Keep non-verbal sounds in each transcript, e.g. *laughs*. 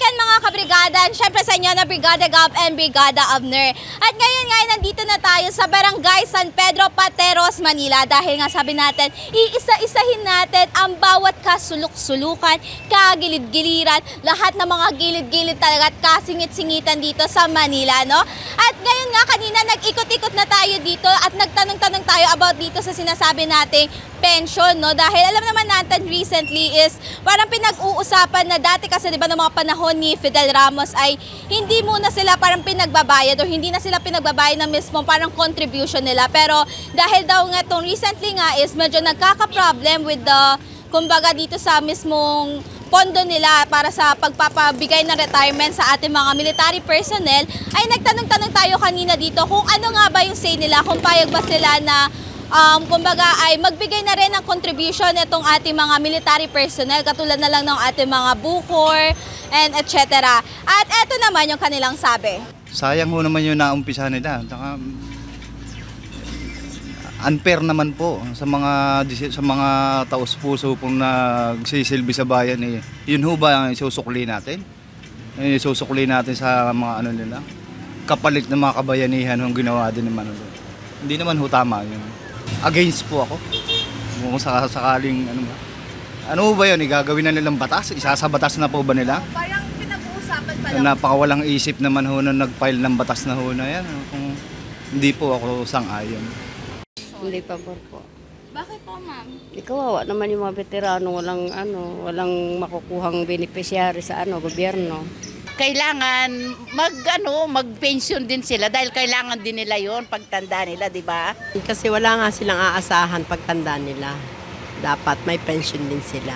weekend mga kabrigada. And syempre sa inyo na Brigada Gab and Brigada Abner. At ngayon nga, nandito na tayo sa Barangay San Pedro, Pateros, Manila. Dahil nga sabi natin, iisa-isahin natin ang bawat kasulok-sulukan, kagilid-giliran, lahat ng mga gilid-gilid talaga at kasingit-singitan dito sa Manila, no? At ngayon nga, kanina nag-ikot-ikot na tayo dito at nagtanong-tanong tayo about dito sa sinasabi nating pension, no? Dahil alam naman natin recently is parang pinag-uusapan na dati kasi 'di ba ng mga panahon ni Fidel Ramos ay hindi muna sila parang pinagbabayad o hindi na sila pinagbabayad ng mismo parang contribution nila. Pero dahil daw nga tong recently nga is medyo nagkaka-problem with the kumbaga dito sa mismong pondo nila para sa pagpapabigay ng retirement sa ating mga military personnel ay nagtanong-tanong tayo kanina dito kung ano nga ba yung say nila, kung payag ba sila na um, kumbaga ay magbigay na rin ng contribution itong ating mga military personnel katulad na lang ng ating mga bukor and etc. At eto naman yung kanilang sabi. Sayang ho naman yung naumpisa nila. Saka, unfair naman po sa mga sa mga taos-puso pong nagsisilbi sa bayan eh. Yun ho ba ang isusukli natin? Isusukli natin sa mga ano nila. Kapalit ng mga kabayanihan ang ginawa din naman. ano. Hindi naman ho tama yun. Against po ako. Kung saka- sakaling ano ba. Ano ba yun? Igagawin na nilang batas? Isasabatas na po ba nila? Parang pinag-uusapan pa Napakawalang isip naman ho na nag-file ng batas na ho na yan. Kung hindi po ako sang-ayon. Hindi pa po. Bakit po ma'am? Ikawawa naman yung mga veterano, walang ano, walang makukuhang beneficiary sa ano, gobyerno. Kailangan mag ano, mag-pension din sila dahil kailangan din nila 'yon pagtanda nila, 'di ba? Kasi wala nga silang aasahan pagtanda nila. Dapat may pension din sila.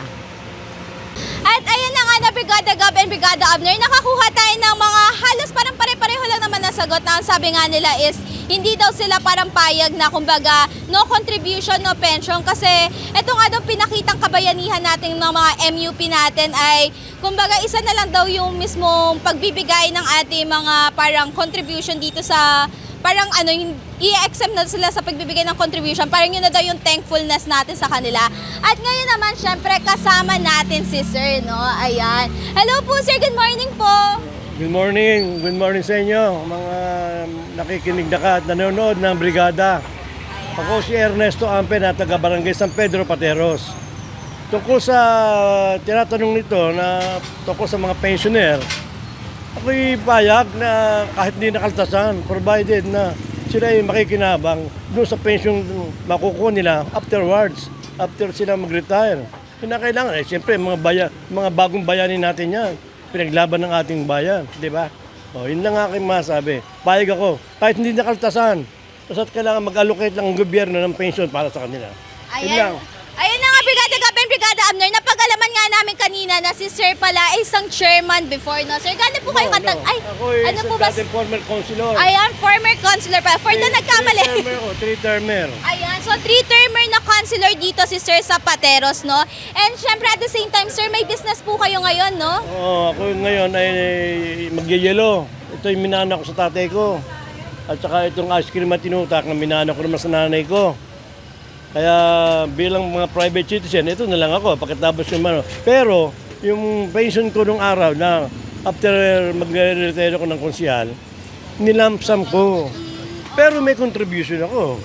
At ayan na nga na Brigada Gab and Brigada Abner, nakakuha tayo ng mga halos parang pare-pareho lang naman na sagot na ang sabi nga nila is hindi daw sila parang payag na kumbaga no contribution, no pension kasi ito nga pinakitang kabayanihan natin ng mga MUP natin ay kumbaga isa na lang daw yung mismong pagbibigay ng ating mga parang contribution dito sa parang ano i-exempt na sila sa pagbibigay ng contribution. Parang yun na daw yung thankfulness natin sa kanila. At ngayon naman, syempre, kasama natin si Sir, no? Ayan. Hello po, Sir. Good morning po. Good morning, good morning sa inyo, mga nakikinig na ka at nanonood ng brigada. Ako si Ernesto Ampe na taga Barangay San Pedro, Pateros. Tungkol sa tinatanong nito na tungkol sa mga pensioner, ako'y payag na kahit hindi nakaltasan, provided na sila ay makikinabang doon sa pension makukuha nila afterwards, after sila mag-retire. Kinakailangan, eh, siyempre, mga, bayan, mga bagong bayani natin yan. Pinaglaban ng ating bayan, di ba? O, yun lang aking masabi. Payag ako, kahit hindi nakaltasan, basta't kailangan mag-allocate ng gobyerno ng pension para sa kanila. Yun lang. Ayan. Ayun na nga, Brigada Gab and Brigada Abner. Napag-alaman nga namin kanina na si Sir pala ay isang chairman before, no? Sir, gano'n po kayo No, katag... no. Ay, Ako ay ano po ba? dating former councilor. Ayan, former consular pa. For the nagkamali. Three-termer o, three-termer. Ayan, so three-termer na counselor dito si Sir Zapateros, no? And syempre at the same time, Sir, may business po kayo ngayon, no? Oo, ako ngayon ay magyayelo. Ito yung minana ko sa tatay ko. At saka itong ice cream at tinutak na minana ko naman sa nanay ko. Kaya bilang mga private citizen, ito na lang ako, pagkatapos yung ano. Pero, yung pension ko nung araw na after mag-retire ako ng konsyal, nilamsam ko. Pero may contribution ako.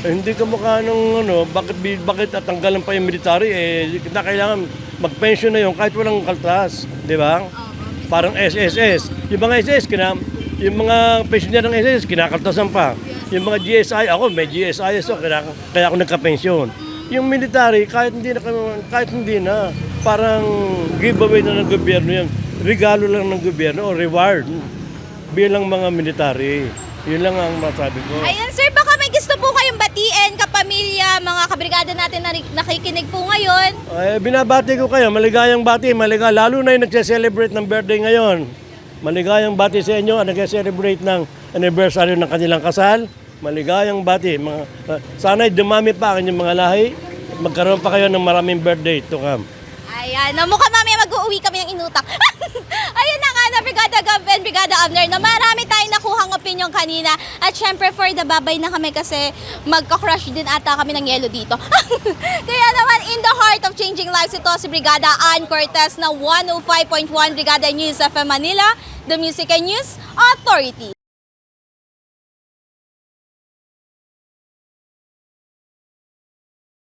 Eh, hindi ka mukha nung ano, bakit, bakit tatanggalan pa yung military, eh, na kailangan mag-pension na yun kahit walang kaltas, di ba? Parang SSS. Yung mga SS, kina, yung mga pensioner ng SS, kinakaltasan pa. Yung mga GSI, ako may GSI, so kaya, kaya ako nagka-pension. Yung military, kahit hindi na, kahit hindi na, parang giveaway na ng gobyerno yan. Regalo lang ng gobyerno o reward bilang mga military. Yun lang ang masabi ko. Ayan, Sir, baka may gusto po kayong batiin, kapamilya, mga kabrigada natin na nakikinig po ngayon. Eh, binabati ko kayo, maligayang bati, maligay, lalo na yung nagse-celebrate ng birthday ngayon. Maligayang bati sa inyo, ang nagse-celebrate ng anniversary ng kanilang kasal. Maligayang bati. Mga, uh, sana'y dumami pa ang inyong mga lahi. Magkaroon pa kayo ng maraming birthday to come. Ayan, na mukhang mamaya mag-uwi kami ng inutak. *laughs* Ayun na nga na Brigada Gov and Brigada Abner na marami tayong nakuhang opinion kanina. At syempre for the babay na kami kasi magka-crush din ata kami ng yelo dito. *laughs* Kaya naman in the heart of changing lives ito si Brigada Ann Cortez na 105.1 Brigada News FM Manila, the Music and News Authority.